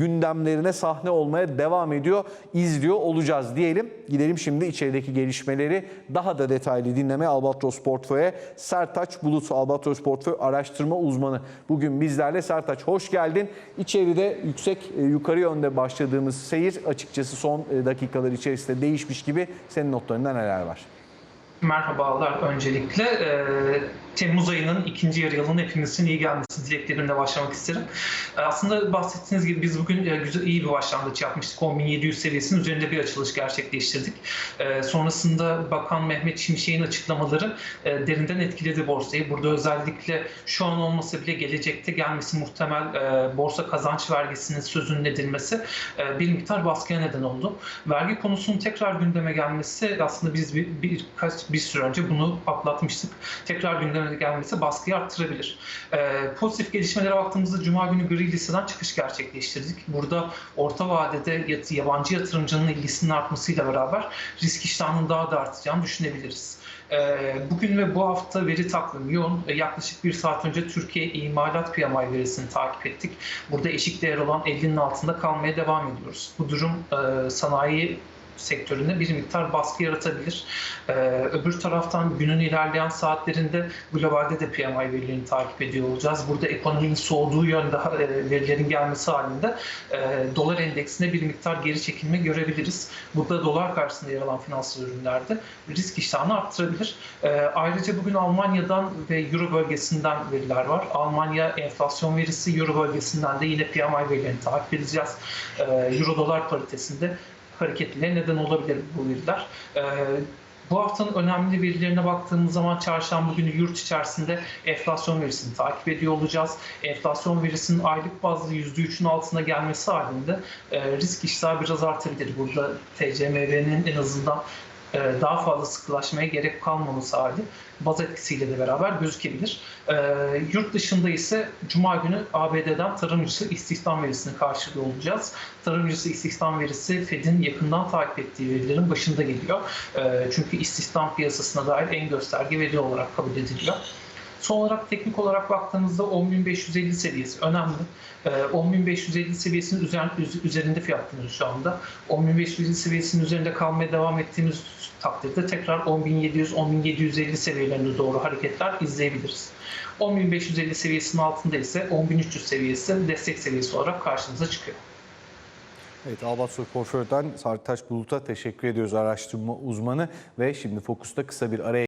gündemlerine sahne olmaya devam ediyor. İzliyor olacağız diyelim. Gidelim şimdi içerideki gelişmeleri daha da detaylı dinlemeye Albatros Portföy'e. Sertaç Bulut, Albatros Portföy araştırma uzmanı. Bugün bizlerle Sertaç hoş geldin. İçeride yüksek e, yukarı yönde başladığımız seyir açıkçası son e, dakikalar içerisinde değişmiş gibi. Senin notlarında neler var? Merhabalar öncelikle. Ee, Temmuz ayının ikinci yarı yılının hepimizin iyi gelmesi dileklerimle başlamak isterim. Ee, aslında bahsettiğiniz gibi biz bugün e, güzel iyi bir başlangıç yapmıştık. 10.700 seviyesinin üzerinde bir açılış gerçekleştirdik. Ee, sonrasında Bakan Mehmet Şimşek'in açıklamaları e, derinden etkiledi borsayı. Burada özellikle şu an olmasa bile gelecekte gelmesi muhtemel e, borsa kazanç vergisinin sözünün edilmesi e, bir miktar baskıya neden oldu. Vergi konusunun tekrar gündeme gelmesi aslında biz bir, birkaç bir süre önce bunu atlatmıştık. Tekrar gündeme gelmesi baskıyı arttırabilir. Ee, pozitif gelişmelere baktığımızda Cuma günü gri listeden çıkış gerçekleştirdik. Burada orta vadede yat- yabancı yatırımcının ilgisinin artmasıyla beraber risk iştahının daha da artacağını düşünebiliriz. Ee, Bugün ve bu hafta veri takvimi yoğun. Ee, Yaklaşık bir saat önce Türkiye imalat PMI verisini takip ettik. Burada eşik değer olan 50'nin altında kalmaya devam ediyoruz. Bu durum e, sanayi sektöründe bir miktar baskı yaratabilir. Ee, öbür taraftan günün ilerleyen saatlerinde globalde de PMI verilerini takip ediyor olacağız. Burada ekonominin soğuduğu yönde e, verilerin gelmesi halinde e, dolar endeksine bir miktar geri çekilme görebiliriz. Burada dolar karşısında yer alan finansal ürünlerde risk iştahını arttırabilir. E, ayrıca bugün Almanya'dan ve Euro bölgesinden veriler var. Almanya enflasyon verisi, Euro bölgesinden de yine PMI verilerini takip edeceğiz. E, Euro dolar paritesinde hareketliliğe neden olabilir bu veriler. Ee, bu haftanın önemli verilerine baktığımız zaman çarşamba günü yurt içerisinde enflasyon verisini takip ediyor olacağız. Enflasyon verisinin aylık bazda %3'ün altına gelmesi halinde e, risk iştahı biraz artabilir. Burada TCMV'nin en azından e, daha fazla sıkılaşmaya gerek kalmaması hali baz etkisiyle de beraber gözükebilir. E, yurt dışında ise Cuma günü ABD'den tarımcısı istihdam verisini karşılıyor olacağız. Tarımcısı istihdam verisi Fed'in yakından takip ettiği verilerin başında geliyor. E, çünkü istihdam piyasasına dair en gösterge veri olarak kabul ediliyor. Son olarak teknik olarak baktığımızda 10.550 seviyesi önemli. Ee, 10.550 seviyesinin üzer- üz- üzerinde fiyatlanıyoruz şu anda. 10.550 seviyesinin üzerinde kalmaya devam ettiğimiz takdirde tekrar 10.700-10.750 seviyelerine doğru hareketler izleyebiliriz. 10.550 seviyesinin altında ise 10.300 seviyesi destek seviyesi olarak karşımıza çıkıyor. Evet Albatros Portföy'den Sertaç Bulut'a teşekkür ediyoruz araştırma uzmanı ve şimdi Fokus'ta kısa bir araya